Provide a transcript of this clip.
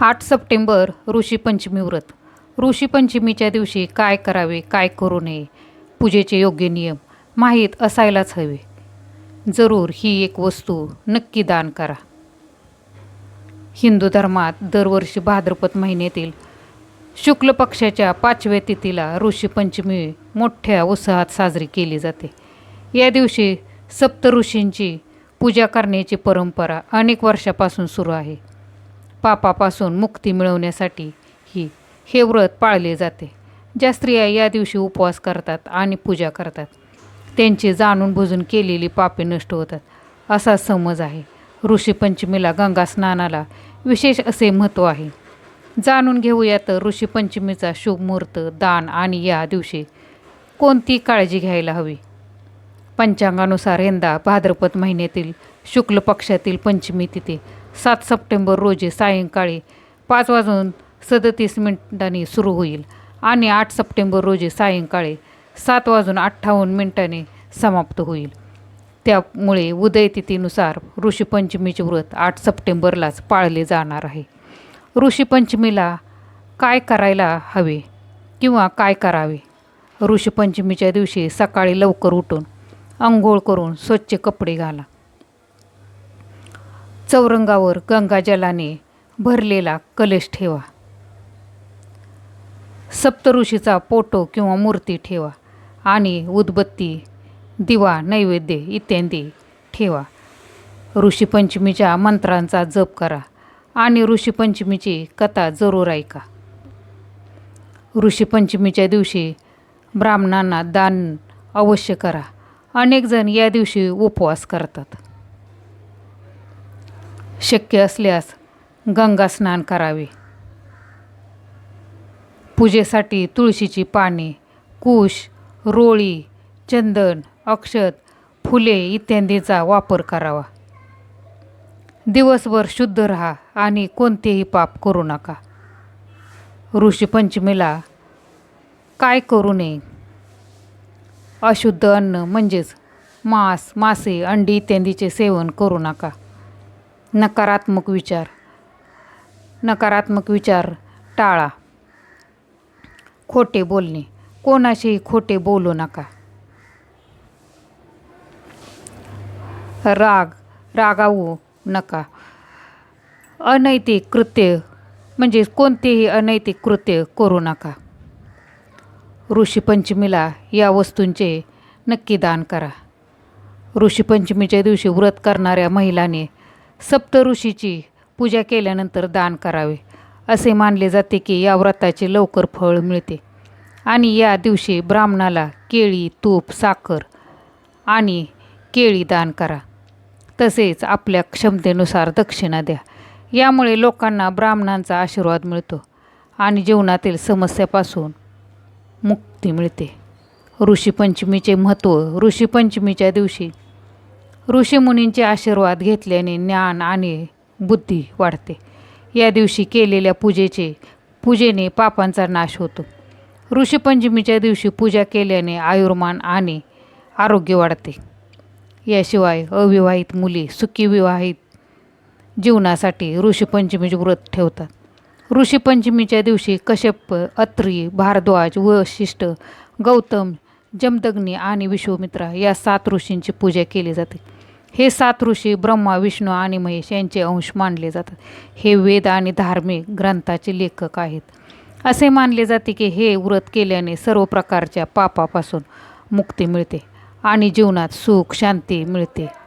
आठ सप्टेंबर ऋषीपंचमी व्रत. ऋषीपंचमीच्या दिवशी काय करावे काय करू नये पूजेचे योग्य नियम माहीत असायलाच हवे. जरूर ही एक वस्तू नक्की दान करा. हिंदू धर्मात दरवर्षी भाद्रपद महिन्यातील शुक्ल पक्षाच्या पाचव्या तिथीला ऋषीपंचमी मोठ्या उत्साहात साजरी केली जाते. या दिवशी सप्त ऋषींची पूजा करण्याची परंपरा अनेक वर्षापासून सुरू आहे. पापापासून मुक्ती मिळवण्यासाठी ही हे व्रत पाळले जाते. ज्या स्त्रिया या दिवशी उपवास करतात आणि पूजा करतात त्यांची जाणून बुजून केलेली पापे नष्ट होतात असा समज आहे. ऋषीपंचमीला गंगा स्नानाला विशेष असे महत्त्व आहे. जाणून घेऊयात ऋषीपंचमीचा शुभ मुहूर्त दान आणि या दिवशी कोणती काळजी घ्यायला हवी? पंचांगानुसार यंदा भाद्रपद महिन्यातील शुक्ल पक्षातील पंचमी तिथे सात सप्टेंबर रोजी सायंकाळी पाच वाजून सदतीस मिनिटांनी सुरू होईल आणि आठ सप्टेंबर रोजी सायंकाळी सात वाजून अठ्ठावन्न मिनिटांनी समाप्त होईल. त्यामुळे उदयतिथीनुसार ऋषीपंचमीचे व्रत आठ सप्टेंबरलाच पाळले जाणार आहे. ऋषीपंचमीला काय करायला हवे किंवा काय करावे? ऋषीपंचमीच्या दिवशी सकाळी लवकर उठून अंघोळ करून स्वच्छ कपडे घाला. चौरंगावर गंगाजलाने भरलेला कलश ठेवा. सप्तऋषीचा पोटो किंवा मूर्ती ठेवा आणि उदबत्ती दिवा नैवेद्य इत्यादी ठेवा. ऋषीपंचमीच्या मंत्रांचा जप करा आणि ऋषीपंचमीची कथा जरूर ऐका. ऋषीपंचमीच्या दिवशी ब्राह्मणांना दान अवश्य करा. अनेकजण या दिवशी उपवास करतात. शक्य असल्यास गंगा स्नान करावे. पूजेसाठी तुळशीची पाने कुश रोळी चंदन अक्षत फुले इत्यादीचा वापर करावा. दिवसभर शुद्ध राहा आणि कोणतेही पाप करू नका. ऋषीपंचमीला काय करू नये? अशुद्ध अन्न म्हणजेच मांस मासे अंडी इत्यादीचे सेवन करू नका. नकारात्मक विचार. नकारात्मक विचार टाळा. खोटे बोलणे. कोणाशीही खोटे बोलू नका. राग. रागावू नका. अनैतिक कृत्य म्हणजे कोणतेही अनैतिक कृत्य करू नका. ऋषीपंचमीला या वस्तूंचे नक्की दान करा. ऋषीपंचमीच्या दिवशी व्रत करणाऱ्या महिलाने सप्त ऋषीची पूजा केल्यानंतर दान करावे असे मानले जाते की या व्रताचे लवकर फळ मिळते. आणि या दिवशी ब्राह्मणाला केळी तूप साखर आणि केळी दान करा. तसेच आपल्या क्षमतेनुसार दक्षिणा द्या. यामुळे लोकांना ब्राह्मणांचा आशीर्वाद मिळतो आणि जीवनातील समस्यापासून मुक्ती मिळते. ऋषीपंचमीचे महत्त्व ऋषीपंचमीच्या दिवशी ऋषीमुनींचे आशीर्वाद घेतल्याने ज्ञान आणि बुद्धी वाढते. या दिवशी केलेल्या पूजेचे पूजेने पापांचा नाश होतो. ऋषीपंचमीच्या दिवशी पूजा केल्याने आयुर्मान आणि आरोग्य वाढते. याशिवाय अविवाहित मुली सुखी विवाहित जीवनासाठी ऋषीपंचमीचे व्रत ठेवतात. ऋषीपंचमीच्या दिवशी कश्यप अत्री भारद्वाज वशिष्ठ गौतम जमदग्नी आणि विश्वमित्रा या सात ऋषींची पूजा केली जाते. हे सात ऋषी ब्रह्मा विष्णू आणि महेश यांचे अंश मानले जातात. हे वेद आणि धार्मिक ग्रंथाचे लेखक आहेत. असे मानले जाते की हे व्रत केल्याने सर्व प्रकारच्या पापापासून मुक्ती मिळते आणि जीवनात सुख शांती मिळते.